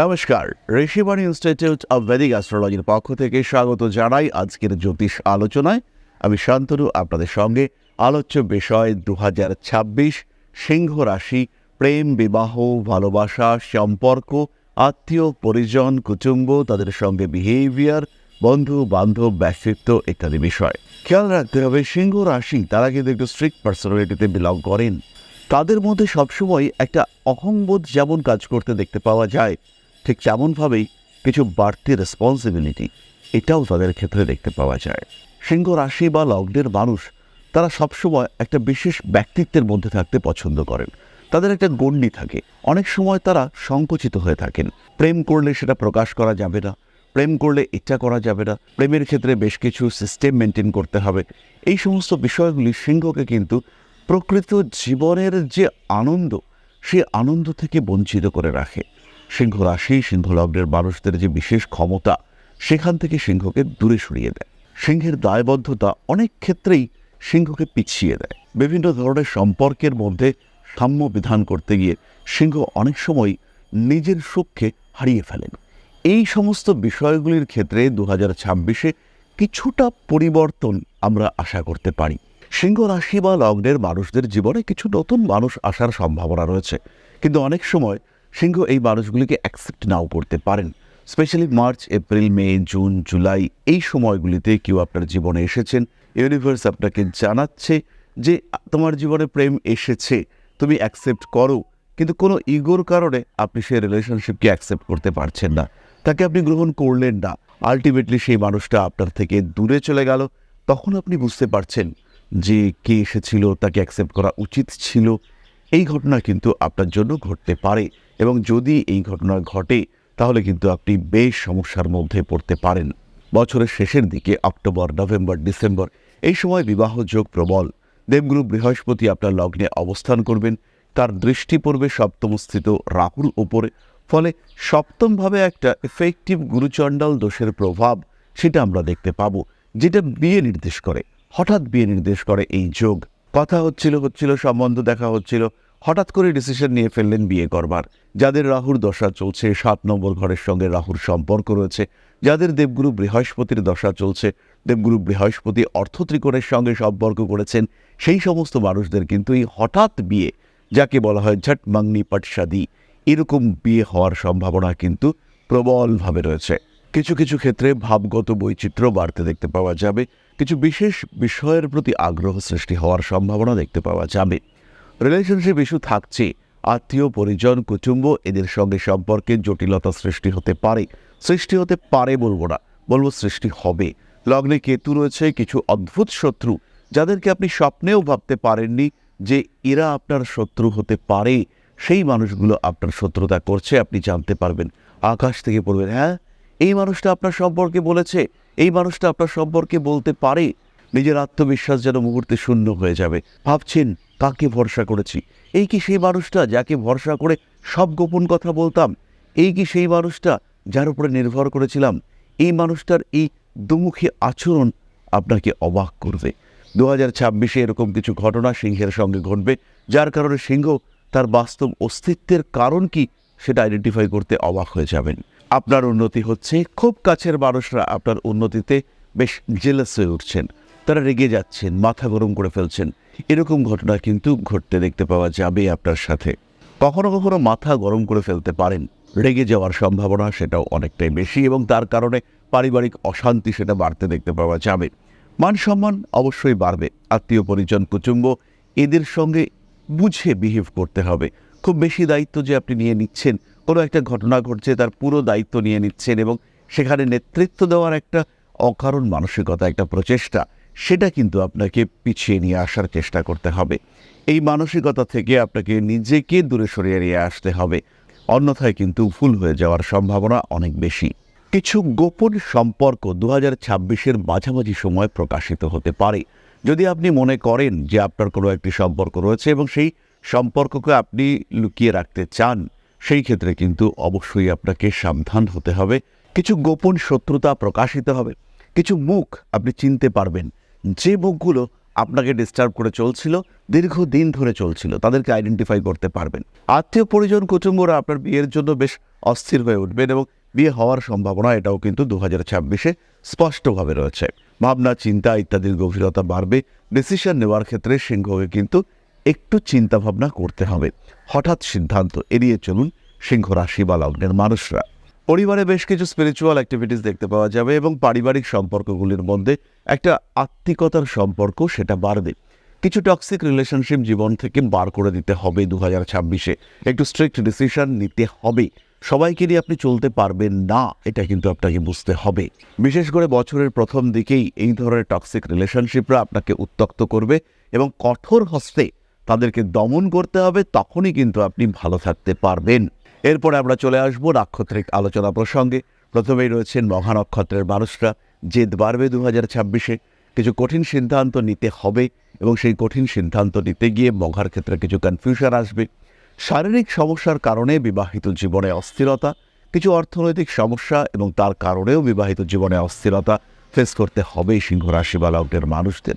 নমস্কার। Rishibani institute of Vedic অ্যাস্ট্রোলজির পক্ষ থেকে স্বাগত জানাই আজকের জ্যোতিষ আলোচনায়। আমি শান্তনু, আপনাদের সঙ্গে আলোচ্য বিষয় দু ছাব্বিশ, সিংহ রাশি, প্রেম, বিবাহ, ভালোবাসা, সম্পর্ক, আত্মীয়, পরিজন, কুটুম্ব, তাদের সঙ্গে বিহেভিয়ার বন্ধু বান্ধব ব্যক্তিত্ব ইত্যাদি বিষয়। খেয়াল রাখতে হবে, সিংহ রাশি, তারা কিন্তু একটু স্ট্রিক্ট পার্সোনালিটিতে বিলং করেন। তাদের মধ্যে সবসময় একটা অহংবোধ যেমন কাজ করতে দেখতে পাওয়া যায় ঠিক তেমনভাবেই কিছু বাড়তি রেসপন্সিবিলিটি এটাও তাদের ক্ষেত্রে দেখতে পাওয়া যায়। সিংহ রাশি বা লগ্নের মানুষ, তারা সবসময় একটা বিশেষ ব্যক্তিত্বের মধ্যে থাকতে পছন্দ করেন। তাদের একটা গণ্ডি থাকে। অনেক সময় তারা সংকুচিত হয়ে থাকেন। প্রেম করলে সেটা প্রকাশ করা যাবে না। প্রেম করলে এটা করা যাবে না। প্রেমের ক্ষেত্রে বেশ কিছু সিস্টেম মেনটেন করতে হবে। এই সমস্ত বিষয়গুলি সিংহকে কিন্তু প্রকৃত জীবনের যে আনন্দ, সে আনন্দ থেকে বঞ্চিত করে রাখে। সিংহ রাশি সিংহ লগ্নের মানুষদের যে বিশেষ ক্ষমতা, সেখান থেকে সিংহকে দূরে সরিয়ে দেয়। সিংহের দায়বদ্ধতা অনেক ক্ষেত্রেই সিংহকে পিছিয়ে দেয়। বিভিন্ন ধরনের সম্পর্কের মধ্যে সাম্য বিধান করতে গিয়ে সিংহ অনেক সময় নিজের সুখকে হারিয়ে ফেলেন। এই সমস্ত বিষয়গুলির ক্ষেত্রে দু হাজার ছাব্বিশে কিছুটা পরিবর্তন আমরা আশা করতে পারি। সিংহ রাশি বা লগ্নের মানুষদের জীবনে কিছু নতুন মানুষ আসার সম্ভাবনা রয়েছে। কিন্তু অনেক সময় সিংহ এই মানুষগুলিকে অ্যাকসেপ্ট নাও করতে পারেন। Specially March April May June July এই সময়গুলিতে কেউ আপনার জীবনে এসেছেন। ইউনিভার্স আপনাকে জানাচ্ছে যে, তোমার জীবনে প্রেম এসেছে, তুমি অ্যাকসেপ্ট করো। কিন্তু কোনো ইগোর কারণে আপনি সেই রিলেশনশিপকে অ্যাকসেপ্ট করতে পারছেন না। তাকে আপনি গ্রহণ করলেন না। আলটিমেটলি সেই মানুষটা আপনার থেকে দূরে চলে গেল। তখন আপনি বুঝতে পারছেন যে, কে এসেছিল, তাকে অ্যাকসেপ্ট করা উচিত ছিল। এই ঘটনা কিন্তু আপনার জন্য ঘটতে পারে। এবং যদি এই ঘটনা ঘটে, তাহলে কিন্তু আপনি বেশ সমস্যার মধ্যে পড়তে পারেন। বছরের শেষের দিকে অক্টোবর, নভেম্বর, ডিসেম্বর, এই সময় বিবাহ যোগ প্রবল। দেবগুরু বৃহস্পতি আপনার লগ্নে অবস্থান করবেন। তার দৃষ্টি পড়বে সপ্তমস্থিত রাহুল ওপরে ফলে সপ্তমভাবে একটা এফেক্টিভ গুরুচণ্ডাল দোষের প্রভাব সেটা আমরা দেখতে পাবো, যেটা বিয়ে নির্দেশ করে। হঠাৎ বিয়ে নির্দেশ করে এই যোগ। কথা হচ্ছিল হচ্ছিল, সম্বন্ধ দেখা হচ্ছিল। হঠাৎ করে ডিসিশন নিয়ে ফেললেন বিয়ে করবার। যাদের রাহুর দশা চলছে, সাত নম্বর ঘরের সঙ্গে রাহুর সম্পর্ক রয়েছে। যাদের দেবগুরু বৃহস্পতির দশা চলছে, দেবগুরু বৃহস্পতি অর্থ ত্রিকোণের সঙ্গে সম্পর্ক করেছেন, সেই সমস্ত মানুষদের কিন্তু এই হঠাৎ বিয়ে, যাকে বলা হয় ঝট মাংনি পটসাদি এরকম বিয়ে হওয়ার সম্ভাবনা কিন্তু প্রবলভাবে রয়েছে। কিছু কিছু ক্ষেত্রে ভাবগত বৈচিত্র্য বাড়তে দেখতে পাওয়া যাবে, কিছু বিশেষ বিষয়ের প্রতি আগ্রহ সৃষ্টি হওয়ার সম্ভাবনা দেখতে পাওয়া যাবে। রিলেশনশিপ ইস্যু থাকছে। আত্মীয়, পরিজন, কুটুম্ব, এদের সঙ্গে সম্পর্কে জটিলতা সৃষ্টি হতে পারে। সৃষ্টি হতে পারে বলব না, বলব সৃষ্টি হবে। লগ্নে কেতু রয়েছে, কিছু অদ্ভুত শত্রু, যাদেরকে আপনি স্বপ্নেও ভাবতে পারেননি যে এরা আপনার শত্রু হতে পারে। সেই মানুষগুলো আপনার শত্রুতা করছে, আপনি জানতে পারবেন। আকাশ থেকে পড়বেন হ্যাঁ এই মানুষটা আপনার সম্পর্কে বলেছে, এই মানুষটা আপনার সম্পর্কে বলতে পারে। নিজের আত্মবিশ্বাস যেন মুহূর্তে শূন্য হয়ে যাবে। ভাবছেন, কাকে ভরসা করেছি? এই কি সেই মানুষটা যাকে ভরসা করে সব গোপন কথা বলতাম? এই কি সেই মানুষটা যার উপরে নির্ভর করেছিলাম? এই মানুষটার এই দুমুখী আচরণ আপনাকে অবাক করবে। দু হাজার ছাব্বিশে এরকম কিছু ঘটনা সিংহের সঙ্গে ঘটবে, যার কারণে সিংহ তার বাস্তব অস্তিত্বের কারণ কি সেটা আইডেন্টিফাই করতে অবাক হয়ে যাবেন। আপনার উন্নতি হচ্ছে, খুব কাছের মানুষরা আপনার উন্নতিতে বেশ জেলাস হয়ে উঠছেন। তারা রেগে যাচ্ছেন, মাথা গরম করে ফেলছেন। এরকম ঘটনা কিন্তু ঘটতে দেখতে পাওয়া যাবে আপনার সাথে। কখনো কখনো মাথা গরম করে ফেলতে পারেন। রেগে যাওয়ার সম্ভাবনা সেটাও অনেকটাই বেশি এবং তার কারণে পারিবারিক অশান্তি সেটা বাড়তে দেখতে পাওয়া যাবে। মান সম্মান অবশ্যই বাড়বে। আত্মীয় পরিজন, কুটুম্ব এদের সঙ্গে বুঝে বিহেভ করতে হবে। খুব বেশি দায়িত্ব যে আপনি নিয়ে নিচ্ছেন, কোনো একটা ঘটনা ঘটছে তার পুরো দায়িত্ব নিয়ে নিচ্ছেন এবং সেখানে নেতৃত্ব দেওয়ার একটা অকারণ মানসিকতা, একটা প্রচেষ্টা। সেটা কিন্তু আপনাকে পিছিয়ে নিয়ে আসার চেষ্টা করতে হবে। এই মানসিকতা থেকে আপনাকে নিজেকে দূরে সরিয়ে নিয়ে আসতে হবে। অন্যথায় কিন্তু ভুল হয়ে যাওয়ার সম্ভাবনা অনেক বেশি। কিছু গোপন সম্পর্ক দু হাজার ছাব্বিশের মাঝামাঝি সময় প্রকাশিত হতে পারে। যদি আপনি মনে করেন যে আপনার কোনো একটি সম্পর্ক রয়েছে এবং সেই সম্পর্ককে আপনি লুকিয়ে রাখতে চান, সেই ক্ষেত্রে কিন্তু অবশ্যই আপনাকে সাবধান হতে হবে। কিছু গোপন শত্রুতা প্রকাশিত হবে। কিছু মুখ আপনি চিনতে পারবেন। যে মুখগুলো আপনাকে ডিস্টার্ব করে চলছিল, দীর্ঘদিন ধরে চলছিল, তাদেরকে আইডেন্টিফাই করতে পারবেন। আত্মীয় পরিজন, কুটুম্বরা আপনার বিয়ের জন্য বেশ অস্থির হয়ে উঠবেন এবং বিয়ে হওয়ার সম্ভাবনা এটাও কিন্তু দু হাজার ছাব্বিশে স্পষ্টভাবে রয়েছে। ভাবনা, চিন্তা ইত্যাদির গভীরতা বাড়বে ডিসিশন নেওয়ার ক্ষেত্রে সিংহকে কিন্তু একটু চিন্তাভাবনা করতে হবে। হঠাৎ সিদ্ধান্ত, এড়িয়ে চলুন সিংহ রাশি বা লগ্নের মানুষরা। পরিবারে বেশ কিছু স্পিরিচুয়াল অ্যাক্টিভিটিস দেখতে পাওয়া যাবে এবং পারিবারিক সম্পর্কগুলির মধ্যে একটা আত্মিকতার সম্পর্ক সেটা বাড়বে। কিছু টক্সিক রিলেশনশিপ জীবন থেকে বার করে দিতে হবে দু হাজার ছাব্বিশে। একটু স্ট্রিক্ট ডিসিশন নিতে হবে। সবাইকে নিয়ে আপনি চলতে পারবেন না, এটা কিন্তু আপনাকে বুঝতে হবে। বিশেষ করে বছরের প্রথম দিকেই এই ধরনের টক্সিক রিলেশনশিপরা আপনাকে উত্তক্ত করবে এবং কঠোর হস্তে তাদেরকে দমন করতে হবে, তখনই কিন্তু আপনি ভালো থাকতে পারবেন। এরপরে আমরা চলে আসব নাক্ষত্রিক আলোচনা প্রসঙ্গে। প্রথমেই রয়েছেন মহা নক্ষত্রের মানুষরা। জেদ বাড়বে দু হাজার ছাব্বিশে। কিছু কঠিন সিদ্ধান্ত নিতে হবে এবং সেই কঠিন সিদ্ধান্ত নিতে গিয়ে মঘার ক্ষেত্রে কিছু কনফিউশন আসবে। শারীরিক সমস্যার কারণে বিবাহিত জীবনে অস্থিরতা, কিছু অর্থনৈতিক সমস্যা এবং তার কারণেও বিবাহিত জীবনে অস্থিরতা ফেস করতে হবে সিংহ রাশি বা লগ্নের মানুষদের।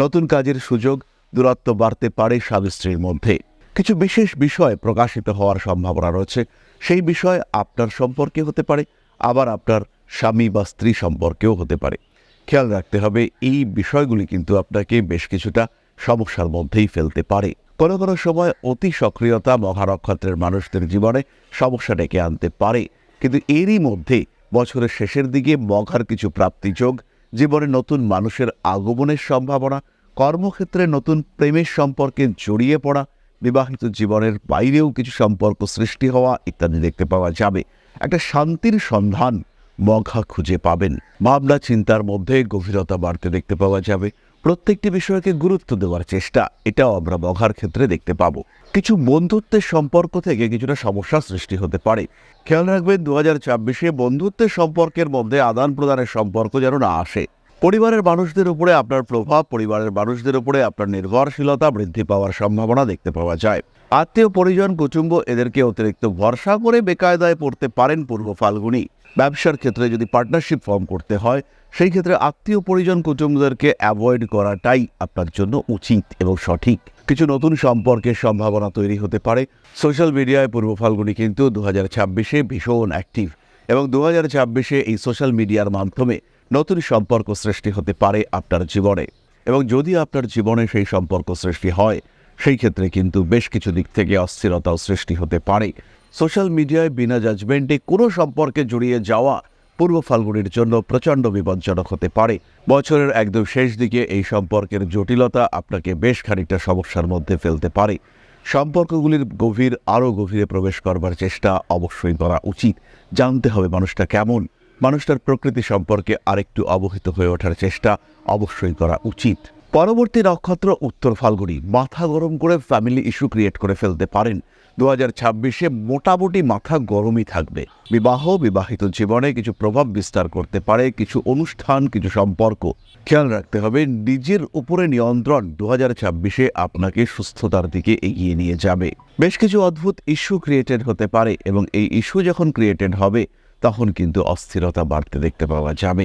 নতুন কাজের সুযোগ, দূরত্ব বাড়তে পারে স্বামী স্ত্রীর মধ্যে। কিছু বিশেষ বিষয় প্রকাশিত হওয়ার সম্ভাবনা রয়েছে। সেই বিষয় আপনার সম্পর্কে হতে পারে, আবার আপনার স্বামী বা স্ত্রী সম্পর্কেও হতে পারে। খেয়াল রাখতে হবে, এই বিষয়গুলি কিন্তু আপনাকে বেশ কিছুটা সমস্যার মধ্যেই ফেলতে পারে। কোনো কোনো সময় অতি সক্রিয়তা মহানক্ষত্রের মানুষদের জীবনে সমস্যা ডেকে আনতে পারে, কিন্তু এরই মধ্যে বছরের শেষের দিকে মঘার কিছু প্রাপ্তিযোগ, জীবনে নতুন মানুষের আগমনের সম্ভাবনা, কর্মক্ষেত্রে নতুন প্রেমের সম্পর্কে জড়িয়ে পড়া বিবাহিত জীবনের বাইরেও কিছু সম্পর্ক সৃষ্টি হওয়া ইত্যাদি দেখতে পাওয়া যাবে। একটা শান্তির সন্ধান মঘা খুঁজে পাবেন। ভাবনা চিন্তার মধ্যে গভীরতা বাড়তে দেখতে পাওয়া যাবে। প্রত্যেকটি বিষয়কে গুরুত্ব দেওয়ার চেষ্টা, এটাও আমরা মঘার ক্ষেত্রে দেখতে পাব। কিছু বন্ধুত্বের সম্পর্ক থেকে কিছুটা সমস্যা সৃষ্টি হতে পারে। খেয়াল রাখবেন দু হাজার ছাব্বিশে বন্ধুত্বের সম্পর্কের মধ্যে আদান প্রদানের সম্পর্ক যেন না আসে। পরিবারের মানুষদের উপরে আপনার প্রভাব, পরিবারের মানুষদের উপরে আপনার নির্ভরশীলতা বৃদ্ধি পাওয়ার সম্ভাবনা দেখতে পাওয়া যায়। আত্মীয় পরিজন, কুটুম্ব, এদেরকে অতিরিক্ত ভরসা করে বেকায়দায় পড়তে পারেন পূর্ব ফাল্গুনি। ব্যবসার ক্ষেত্রে যদি পার্টনারশিপ ফর্ম করতে হয়, সেই ক্ষেত্রে আত্মীয় পরিজন, কুটুম্বদেরকে অ্যাভয়েড করাটাই আপনার জন্য উচিত এবং সঠিক। কিছু নতুন সম্পর্কের সম্ভাবনা তৈরি হতে পারে। সোশ্যাল মিডিয়ায় পূর্ব ফাল্গুনি কিন্তু দু হাজার ছাব্বিশে ভীষণ অ্যাক্টিভ এবং দু হাজার ছাব্বিশে এই সোশ্যাল মিডিয়ার মাধ্যমে নতুন সম্পর্ক সৃষ্টি হতে পারে আপনার জীবনে। এবং যদি আপনার জীবনে সেই সম্পর্ক সৃষ্টি হয়, সেই ক্ষেত্রে কিন্তু বেশ কিছু দিক থেকে অস্থিরতাও সৃষ্টি হতে পারে। সোশ্যাল মিডিয়ায় বিনা জাজমেন্টে কোনো সম্পর্কে জড়িয়ে যাওয়া পূর্ব ফাল্গুনির জন্য প্রচণ্ড বিপজ্জনক হতে পারে। বছরের একদম শেষ দিকে এই সম্পর্কের জটিলতা আপনাকে বেশ খানিকটা সমস্যার মধ্যে ফেলতে পারে। সম্পর্কগুলির গভীর, আরও গভীরে প্রবেশ করবার চেষ্টা অবশ্যই করা উচিত। জানতে হবে মানুষটা কেমন। মানুষটার প্রকৃতি সম্পর্কে আরেকটু অবহিত হয়ে ওঠার চেষ্টা অবশ্যই করা উচিত। পরবর্তী নক্ষত্র উত্তর ফাল্গুনি। মাথা গরম করে ফ্যামিলি ইস্যু ক্রিয়েট করে ফেলতে পারেন। দু হাজার ছাব্বিশে মোটামুটি মাথা গরমই থাকবে। বিবাহ, বিবাহিত জীবনে কিছু প্রভাব বিস্তার করতে পারে, কিছু অনুষ্ঠান, কিছু সম্পর্ক। খেয়াল রাখতে হবে, নিজের উপরে নিয়ন্ত্রণ দু হাজার ছাব্বিশে আপনাকে সুস্থতার দিকে এগিয়ে নিয়ে যাবে। বেশ কিছু অদ্ভুত ইস্যু ক্রিয়েটেড হতে পারে এবং এই ইস্যু যখন ক্রিয়েটেড হবে তখন কিন্তু অস্থিরতা বাড়তে দেখতে পাওয়া যাবে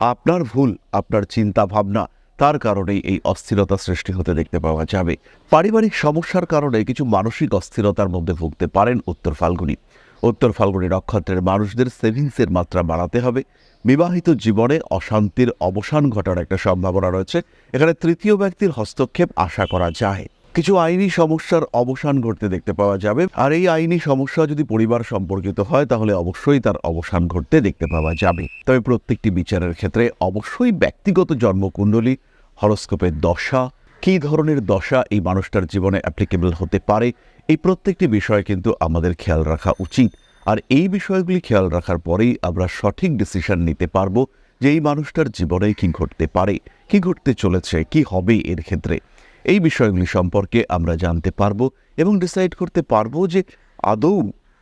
আপনার ভুল, আপনার চিন্তা ভাবনা তার কারণেই এই অস্থিরতা সৃষ্টি হতে দেখতে পাওয়া যাবে পারিবারিক সমস্যার কারণে কিছু মানসিক অস্থিরতার মধ্যে ভুগতে পারেন উত্তর ফাল্গুনি। উত্তর ফাল্গুনি নক্ষত্রের মানুষদের সেভিংসের মাত্রা বাড়াতে হবে। বিবাহিত জীবনে অশান্তির অবসান ঘটার একটা সম্ভাবনা রয়েছে। এখানে তৃতীয় ব্যক্তির হস্তক্ষেপ আশা করা যায়। কিছু আইনি সমস্যার অবসান ঘটতে দেখতে পাওয়া যাবে। আর এই আইনি সমস্যা যদি পরিবার সম্পর্কিত হয়, তাহলে অবশ্যই তার অবসান ঘটতে দেখতে পাওয়া যাবে। তবে প্রত্যেকটি বিচারের ক্ষেত্রে অবশ্যই ব্যক্তিগত জন্মকুণ্ডলী, হরস্কোপের দশা, কী ধরনের দশা এই মানুষটার জীবনে অ্যাপ্লিকেবল হতে পারে, এই প্রত্যেকটি বিষয় কিন্তু আমাদের খেয়াল রাখা উচিত। আর এই বিষয়গুলি খেয়াল রাখার পরেই আমরা সঠিক ডিসিশন নিতে পারব যে এই মানুষটার জীবনে কী ঘটতে পারে, কী ঘটতে চলেছে, কি হবে এর ক্ষেত্রে। এই বিষয়গুলি সম্পর্কে আমরা জানতে পারব এবং ডিসাইড করতে পারব যে আদৌ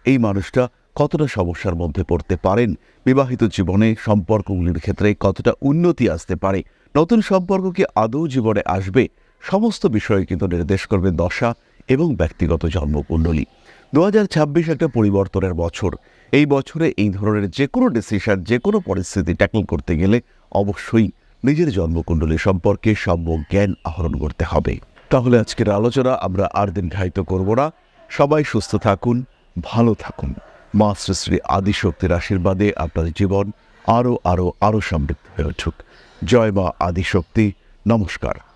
এই মানুষটা কতটা সমস্যার মধ্যে পড়তে পারেন, বিবাহিত জীবনে সম্পর্কগুলির ক্ষেত্রে কতটা উন্নতি আসতে পারে, নতুন সম্পর্ক কি আদৌ জীবনে আসবে, সমস্ত বিষয়ে কিন্তু নির্দেশ করবে দশা এবং ব্যক্তিগত জন্মকুণ্ডলী। দু হাজার ছাব্বিশ একটা পরিবর্তনের বছর। এই বছরে এই ধরনের যে কোনো ডিসিশন যে কোনো পরিস্থিতি ট্যাকল করতে গেলে অবশ্যই নিজের জন্মকুণ্ডলী সম্পর্কে সম্যক জ্ঞান আহরণ করতে হবে। তাহলে আজকের আলোচনা আমরা আর দিন ঘায়িত করব না। সবাই সুস্থ থাকুন, ভালো থাকুন। মা শ্রী আদিশক্তির আশীর্বাদে আপনার জীবন আরও আরও আরও সমৃদ্ধ হয়ে উঠুক। জয় মা আদিশক্তি। নমস্কার।